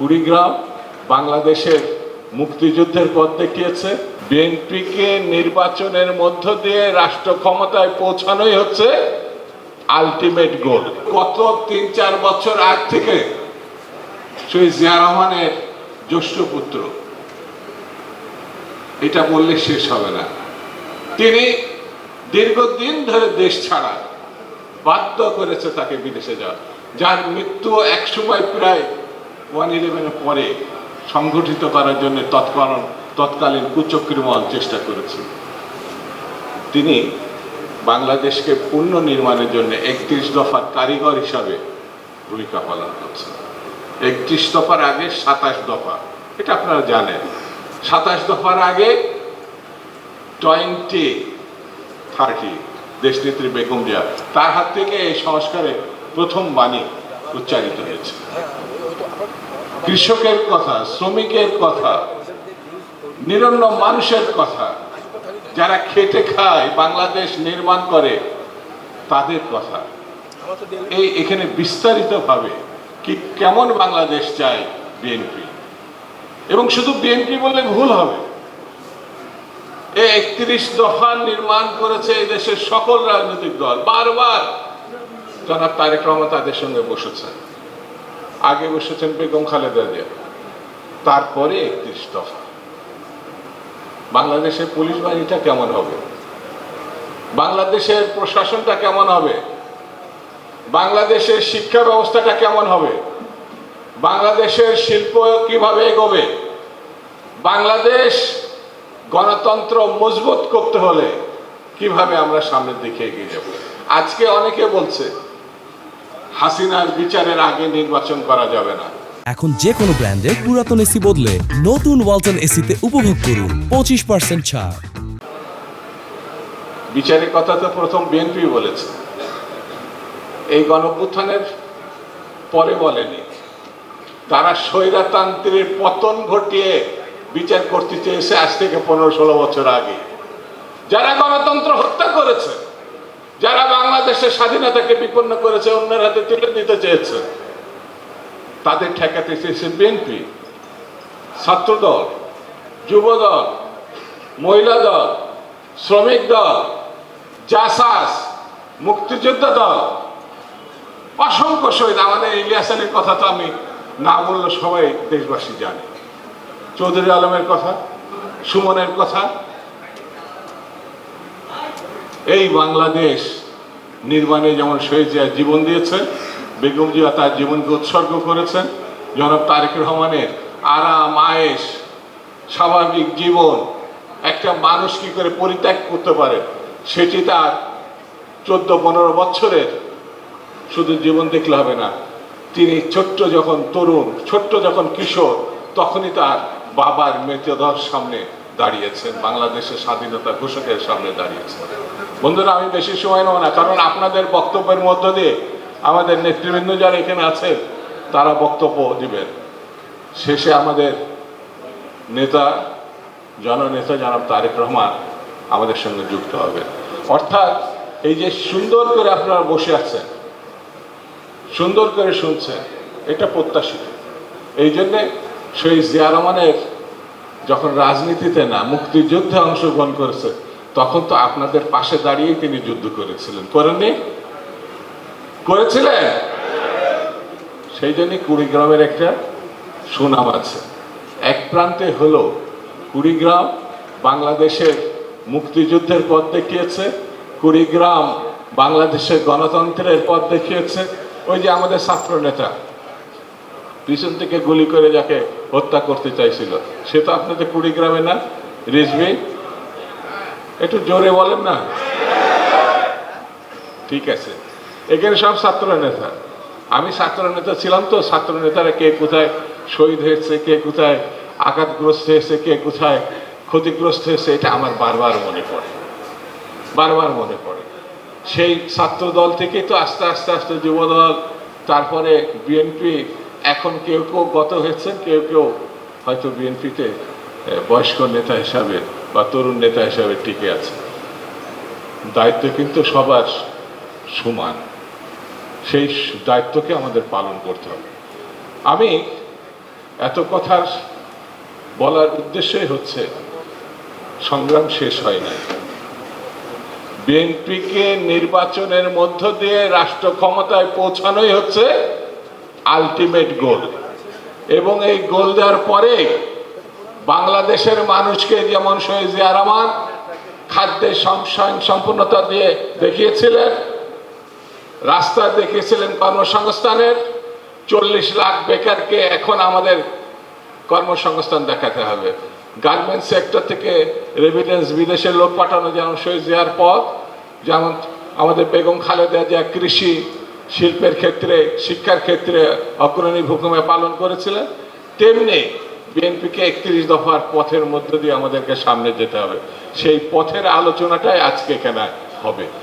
কুড়িগ্রাম বাংলাদেশের মুক্তিযুদ্ধের পথ দেখিয়েছে। বিএনপিকে নির্বাচনের মধ্য দিয়ে রাষ্ট্র ক্ষমতায় পৌঁছানোই হচ্ছে আলটিমেট গোল গত তিন চার বছর আগ থেকে সেই জিয়া রহমানের জ্যেষ্ঠ পুত্র। এটা বললে শেষ হবে না। তিনি দীর্ঘদিন ধরে দেশ ছাড়া বাধ্য করেছে তাকে বিদেশে যাওয়া যার মৃত্যু একসময় প্রায় ওয়ান ইলেভেনের পরে সংগঠিত করার জন্য তৎকালীন তৎকালীন কুচক্রিমল চেষ্টা করেছে। তিনি বাংলাদেশকে পূর্ণ নির্মাণের জন্য একত্রিশ দফার কারিগর হিসাবে ভূমিকা পালন করছেন। একত্রিশ দফার আগে সাতাশ দফা। এটা আপনারা জানেন। সাতাশ দফার আগে টোয়েন্টি থার্টি দেশনেত্রী বেগম জিয়া তার হাত থেকে এই সংস্কারের প্রথম বাণী উচ্চারিত হয়েছে। কৃষকের কথা, শ্রমিকের কথা, নিরন্ন মানুষের কথা, যারা খেটে খায়, বাংলাদেশ নির্মাণ করে, তাদের কথা। এই এখানে বিস্তারিতভাবে কি কেমন বাংলাদেশ চায় বিএনপি? এবং শুধু বিএনপি বললে ভুল হবে। এই একত্রিশ দফা নির্মাণ করেছে এই দেশের সকল রাজনৈতিক দল। বারবার জনাব তারেক রহমান তাদের সঙ্গে বসেছেন। আগে বসেছেন বেগম খালেদা জিয়া। তারপরে একত্রিশ দফা। বাংলাদেশের পুলিশ বাহিনীটা কেমন হবে? বাংলাদেশের প্রশাসনটা কেমন হবে? বাংলাদেশের শিক্ষা ব্যবস্থাটা কেমন হবে? বাংলাদেশের শিল্প কীভাবে এগোবে? বাংলাদেশ গণতন্ত্র মজবুত করতে হলে কীভাবে আমরা সামনের দিকে এগিয়ে যাব? আজকে অনেকে বলছে হাসিনার বিচারের আগে নির্বাচন করা যাবে না। এখন যে কোনো ব্র্যান্ডের পুরাতন এসি বদলে নতুন ওয়ালটন এসিতে উপভোগ করুন পঁচিশ পার্সেন্ট ছাড়। বিচারের কথা তো প্রথম বিএনপি বলেছে। এই গণপুত্থানের পরে বলেনি। তারা স্বৈরাতান্ত্রের পতন ঘটিয়ে বিচার করতে চেয়েছে আজ থেকে পনেরো ষোলো বছর আগে। যারা গণতন্ত্র হত্যা করেছে বাংলাদেশের স্বাধীনতাকে বিপন্ন করেছে, অন্যের হাতে তুলে দিতে চেয়েছে। তাদের ঠেকাতে চেয়েছে বিএনপি ছাত্রদল, যুবদল মহিলা দল শ্রমিক দল জাসাস, মুক্তিযোদ্ধা দল। অসংখ্য শহীদ আমাদের ইলিয়াস আলীর কথা তো আমি না বললে সবাই দেশবাসী জানে। চৌধুরী আলমের কথা, সুমনের কথা। এই বাংলাদেশ নির্মাণে যেমন শহীদ জিয়া জীবন দিয়েছেন বেগম জিয়া তার জীবনকে উৎসর্গ করেছেন জনাব তারেক রহমানের আরাম আয়েস স্বাভাবিক জীবন, একটা মানুষ কি করে পরিত্যাগ করতে পারে, সেটি তার চোদ্দ, পনেরো বছরের শুধু জীবন দেখলে হবে না। তিনি ছোট্ট যখন তরুণ, ছোট্ট যখন কিশোর, তখনই তার বাবার মৃতদেহর সামনে দাঁড়িয়েছেন, বাংলাদেশের স্বাধীনতা ঘোষকের সামনে দাঁড়িয়েছেন। বন্ধুরা, আমি বেশি সময় নেব না, কারণ আপনাদের বক্তব্যের মধ্য দিয়ে আমাদের নেতৃবৃন্দ যারা এখানে আছেন, তারা বক্তব্য দিবেন। শেষে আমাদের নেতা, জননেতা জনাব তারেক রহমান আমাদের সঙ্গে যুক্ত হবে অর্থাৎ এই যে সুন্দর করে আপনারা বসে আছেন, সুন্দর করে শুনছেন, এটা প্রত্যাশিত। এই জন্যে সেই জিয়া রহমানের যখন রাজনীতিতে না, মুক্তিযুদ্ধে অংশগ্রহণ করেছে, তখন তো আপনাদের পাশে দাঁড়িয়েই তিনি যুদ্ধ করেছিলেন। করেননি? করেছিলেন? সেই জন্যই কুড়িগ্রামের একটা সুনাম আছে। এক প্রান্তে হলো কুড়িগ্রাম বাংলাদেশের মুক্তিযুদ্ধের পথ দেখিয়েছে, কুড়িগ্রাম বাংলাদেশের গণতন্ত্রের পথ দেখিয়েছে। ওই যে আমাদের ছাত্র নেতা পিছন থেকে গুলি করে যাকে হত্যা করতে চাইছিল। সে তো আপনাদের কুড়িগ্রামে না? রিজভি? একটু জোরে বলেন না। ঠিক আছে। এখানে সব ছাত্র নেতা আমি ছাত্র নেতা ছিলাম তো ছাত্র নেতারা কে কোথায় শহীদ হয়েছে, কে কোথায় আঘাতগ্রস্ত হয়েছে, কে কোথায় ক্ষতিগ্রস্ত হয়েছে, এটা আমার বারবার মনে পড়ে। বারবার মনে পড়ে। সেই ছাত্র দল থেকে তো আস্তে আস্তে আস্তে যুবদল, তারপরে বিএনপি এখন কেউ কেউ গত হয়েছেন, কেউ কেউ হয়তো বিএনপিতে বয়স্ক নেতা হিসাবে বা তরুণ নেতা হিসাবে টিকে আছে। দায়িত্ব কিন্তু সবার সমান। সেই দায়িত্বকে আমাদের পালন করতে হবে। আমি এত কথার বলার উদ্দেশ্যই হচ্ছে, সংগ্রাম শেষ হয় নাই। বিএনপিকে নির্বাচনের মধ্য দিয়ে রাষ্ট্র ক্ষমতায় পৌঁছানোই হচ্ছে আলটিমেট গোল এবং এই গোল দেওয়ার পরে বাংলাদেশের মানুষকে যেমন শহীদ জিয়া রহমান খাদ্যের সম্পূর্ণতা দিয়ে দেখিয়েছিলেন, রাস্তা দেখিয়েছিলেন কর্মসংস্থানের, চল্লিশ লাখ বেকারকে এখন আমাদের কর্মসংস্থান দেখাতে হবে। গার্মেন্টস সেক্টর থেকে রেভিডেন্স বিদেশের লোক পাঠানো যেমন শহীদ জিয়ার পথ, যেমন আমাদের বেগম খালেদা জিয়া কৃষি শিল্পের ক্ষেত্রে, শিক্ষার ক্ষেত্রে অগ্রণী ভূমিকা পালন করেছিলেন। তেমনি বিএনপিকে একত্রিশ দফার পথের মধ্য দিয়ে আমাদেরকে সামনে যেতে হবে। সেই পথের আলোচনাটাই আজকে এখানে হবে।